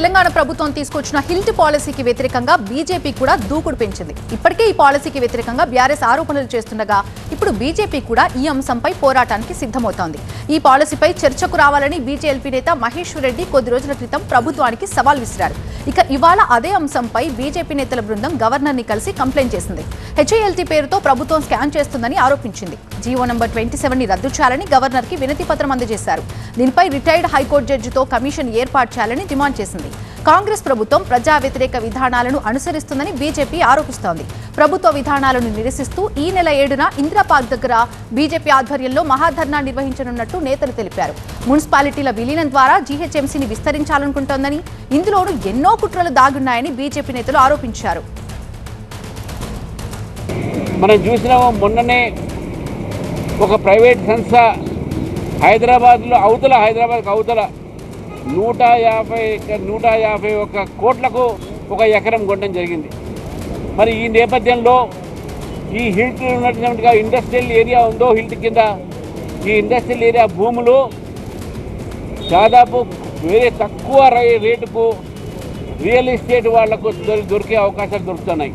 తెలంగాణ ప్రభుత్వం తీసుకొచ్చిన హిల్ట్ పాలసీకి వ్యతిరేకంగా బీజేపీ కూడా దూకుడు పెంచింది. ఇప్పటికే ఈ పాలసీకి వ్యతిరేకంగా బీఆర్ఎస్ ఆరోపణలు చేస్తుండగా ఇప్పుడు బీజేపీ కూడా ఈ అంశంపై పోరాటానికి సిద్ధమవుతోంది. ఈ పాలసీపై చర్చకు రావాలని బీజేపీ నేత మహేశ్వర్ రెడ్డి కొద్ది రోజుల క్రితం ప్రభుత్వానికి సవాల్ విసిరారు. ఇక ఇవాళ అదే అంశంపై బీజేపీ నేతల బృందం గవర్నర్ని కలిసి కంప్లైంట్ చేసింది. హెచ్ఏఎల్టీ పేరుతో ప్రభుత్వం స్కాన్ చేస్తుందని ఆరోపించింది. జీవో నంబర్ ట్వంటీ సెవెన్ని రద్దు చేయాలని గవర్నర్కి వినతి పత్రం అందజేశారు. దీనిపై రిటైర్డ్ హైకోర్టు జడ్జితో కమిషన్ ఏర్పాటు చేయాలని డిమాండ్ చేసింది. కాంగ్రెస్ ప్రభుత్వం ప్రజా వ్యతిరేక విధానాలను అనుసరిస్తుందని బీజేపీ ఆరోపిస్తోంది. ప్రభుత్వ విధానాలను నిరసిస్తూ ఈ నెల ఏడున ఇందిరాపార్క్ దగ్గర బీజేపీ ఆధ్వర్యంలో మహాధర్నా నిర్వహించనున్నట్టు నేతలు తెలిపారు. మున్సిపాలిటీల విలీనం ద్వారా జీహెచ్ఎంసీని విస్తరించాలనుకుంటోందని ఇందులోనూ ఎన్నో కుట్రలు దాగున్నాయని బీజేపీ నేతలు ఆరోపించారు. మనం చూసినాము మొన్ననే ఒక ప్రైవేట్ సంస్థ హైదరాబాద్లో అవతల హైదరాబాద్కి అవతల నూట యాభై నూట యాభై ఒక కోట్లకు ఒక ఎకరం కొనడం జరిగింది. మరి ఈ నేపథ్యంలో ఈ హిల్ట్ ఉన్నటువంటిగా ఇండస్ట్రియల్ ఏరియా ఉందో హిల్ట్ కింద ఈ ఇండస్ట్రియల్ ఏరియా భూములు దాదాపు వేరే తక్కువ రేటుకు రియల్ ఎస్టేట్ వాళ్ళకు దొరికే అవకాశాలు దొరుకుతున్నాయి.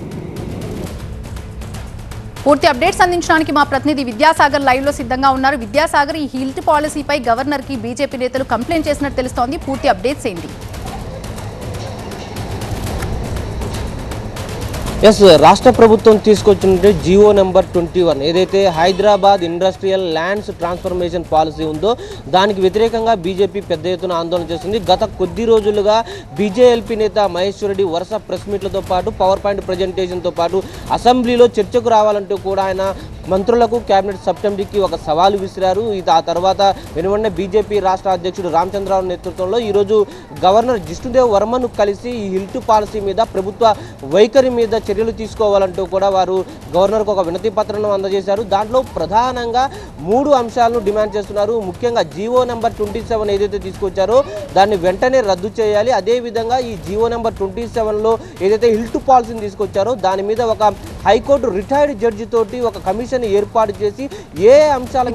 పూర్తి అప్డేట్స్ అందించడానికి మా ప్రతినిధి విద్యాసాగర్ లైవ్లో సిద్ధంగా ఉన్నారు. విద్యాసాగర్ ఈ హిల్ట్ పాలసీపై గవర్నర్కి బీజేపీ నేతలు కంప్లైంట్ చేసినట్టు తెలుస్తోంది. పూర్తి అప్డేట్స్ ఏంటి? ఎస్ రాష్ట్ర ప్రభుత్వం తీసుకొచ్చిన జియో నెంబర్ ట్వంటీ వన్ ఏదైతే Hyderabad industrial lands transformation policy ఉందో దానికి వ్యతిరేకంగా బీజేపీ పెద్ద ఎత్తున ఆందోళన చేస్తుంది. గత కొద్ది రోజులుగా బీజేఎల్పీ నేత మహేశ్వర్ రెడ్డి వరుస ప్రెస్ మీట్లతో పాటు పవర్ పాయింట్ ప్రజెంటేషన్తో పాటు అసెంబ్లీలో చర్చకు రావాలంటూ కూడా ఆయన మంత్రులకు కేబినెట్ సబ్ ఒక సవాలు విసిరారు. ఇది ఆ తర్వాత వెనువెంటనే బీజేపీ రాష్ట్ర అధ్యక్షుడు రామచంద్రరావు నేతృత్వంలో ఈరోజు గవర్నర్ జిష్ణుదేవ్ వర్మను కలిసి ఈ హిల్ట్ పాలసీ మీద ప్రభుత్వ వైఖరి మీద చర్యలు తీసుకోవాలంటూ కూడా వారు గవర్నర్కు ఒక వినతి పత్రాన్ని అందజేశారు. దాంట్లో ప్రధానంగా మూడు అంశాలను డిమాండ్ చేస్తున్నారు. ముఖ్యంగా జీవో నెంబర్ ట్వంటీ సెవెన్ ఏదైతే తీసుకొచ్చారో దాన్ని వెంటనే రద్దు చేయాలి. అదేవిధంగా ఈ జీవో నెంబర్ ట్వంటీ సెవెన్లో ఏదైతే హిల్ట్ పాలసీని తీసుకొచ్చారో దాని మీద ఒక హైకోర్టు రిటైర్డ్ జడ్జి తోటి ఒక కమిషన్ ఏర్పాటు చేసి ఏ అంశాల